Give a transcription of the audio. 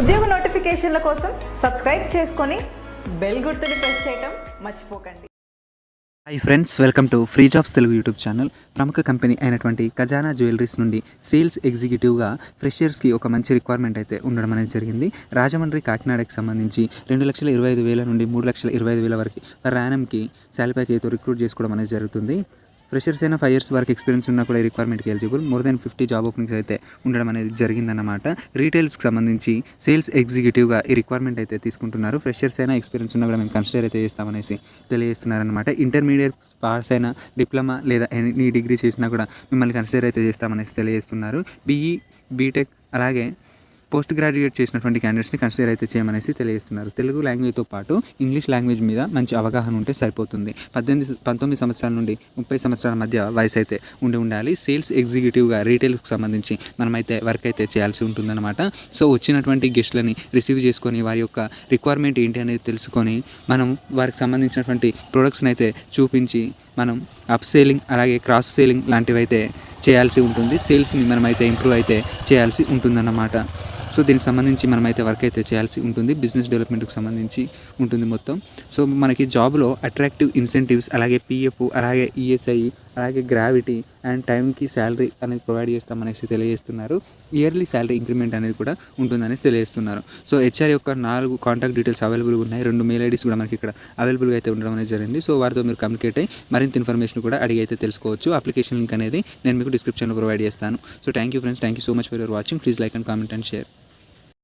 ఉద్యోగ నోటిఫికేషన్ల కోసం సబ్స్క్రైబ్ చేసుకొని బెల్ గుర్తుని ప్రెస్ చేయటం మర్చిపోకండి. Hi friends welcome to free jobs Telugu YouTube channel ప్రముఖ కంపెనీ అయినటువంటి ఖజానా జ్యువెలరీస్ నుండి సేల్స్ ఎగ్జిక్యూటివ్గా ఫ్రెషర్స్కి ఒక మంచి రిక్వైర్మెంట్ అయితే ఉండడం అనేది జరిగింది. రాజమండ్రి కాకినాడకి సంబంధించి రెండు లక్షల ఇరవై ఐదు వేల నుండి మూడు లక్షల ఇరవై ఐదు వేల వరకు ర్యానమ్కి శాలరీ అయితే రిక్రూట్ చేసుకోవడం అనేది జరుగుతుంది. ఫ్రెషర్స్ అయినా ఫైవ్ ఇయర్స్ వరకు ఎక్స్పీరియన్స్ ఉన్నా కూడా ఈ రిక్వైర్మెంట్కి eligible more than fifty job openings అయితే ఉండడం అనేది జరిగిందన్నమాట. రీటైల్స్కి సంబంధించి సేల్స్ ఎగ్జిక్యూటివ్గా ఈ రిక్వైర్మెంట్ అయితే తీసుకుంటున్నారు. ఫ్రెషర్స్ అయినా ఎక్స్పీరియన్స్ ఉన్నా కూడా మేము కన్సిడర్ అయితే చేస్తామనేసి తెలియజేస్తున్నారనమాట ఇంటర్మీడియట్ పాస్ అయినా డిప్లొమా లేదా ఎనీ డిగ్రీ చేసినా కూడా మిమ్మల్ని కన్సిడర్ అయితే చేస్తామనేసి తెలియజేస్తున్నారు. బీఈ బీటెక్ అలాగే పోస్ట్ గ్రాడ్యుయేట్ చేసినటువంటి క్యాండిడేట్స్ని కన్సిడర్ అయితే చేయమనేసి తెలియజేస్తున్నారు. తెలుగు లాంగ్వేజ్తో పాటు ఇంగ్లీష్ లాంగ్వేజ్ మీద మంచి అవగాహన ఉంటే సరిపోతుంది. పద్దెనిమిది పంతొమ్మిది సంవత్సరాల నుండి ముప్పై సంవత్సరాల మధ్య వయసు అయితే ఉండి ఉండాలి. సేల్స్ ఎగ్జిక్యూటివ్గా రీటైల్కి సంబంధించి మనమైతే వర్క్ అయితే చేయాల్సి ఉంటుందన్నమాట. సో వచ్చినటువంటి గెస్ట్లని రిసీవ్ చేసుకొని వారి యొక్క రిక్వైర్మెంట్ ఏంటి అనేది తెలుసుకొని మనం వారికి సంబంధించినటువంటి ప్రొడక్ట్స్ని అయితే చూపించి మనం అప్ సేలింగ్ అలాగే క్రాస్ సేలింగ్ లాంటివి అయితే చేయాల్సి ఉంటుంది. సేల్స్ని మనమైతే ఇంప్రూవ్ అయితే చేయాల్సి ఉంటుందన్నమాట. సో దీనికి సంబంధించి మనమైతే వర్క్ అయితే చేయాల్సి ఉంటుంది. బిజినెస్ డెవలప్మెంట్కి సంబంధించి ఉంటుంది మొత్తం. సో మనకి జాబ్లో అట్రాక్టివ్ ఇన్సెంటివ్స్ అలాగే పిఎఫ్ అలాగే ఈఎస్ఐ అలాగే గ్రావిటీ అండ్ టైంకి శాలరీ అనేది ప్రొవైడ్ చేస్తామనేసి తెలియజేస్తున్నారు. ఇయర్లీ శాలరీ ఇంక్రిమెంట్ అనేది కూడా ఉంటుందనేసి తెలియజేస్తున్నారు. సో హెచ్ఆర్ యొక్క నాలుగు కాంటాక్ట్ డీటెయిల్స్ అవైలబుల్గా ఉన్నాయి. రెండు మెయిల్ ఐడీస్ కూడా మనకి ఇక్కడ అవైలబుల్గా అయితే ఉండడం అనేది జరిగింది. సో వారితో మీరు కమ్యూనికేట్ అయ్యి మరింత ఇన్ఫర్మేషన్ కూడా అడిగి అయితే తెలుసుకోవచ్చు. అప్లికేషన్ లింక్ అనేది నేను మీకు డిస్క్రిప్షన్లో ప్రొవైడ్ చేస్తాను. So thank you friends thank you so much for your watching please like and comment and share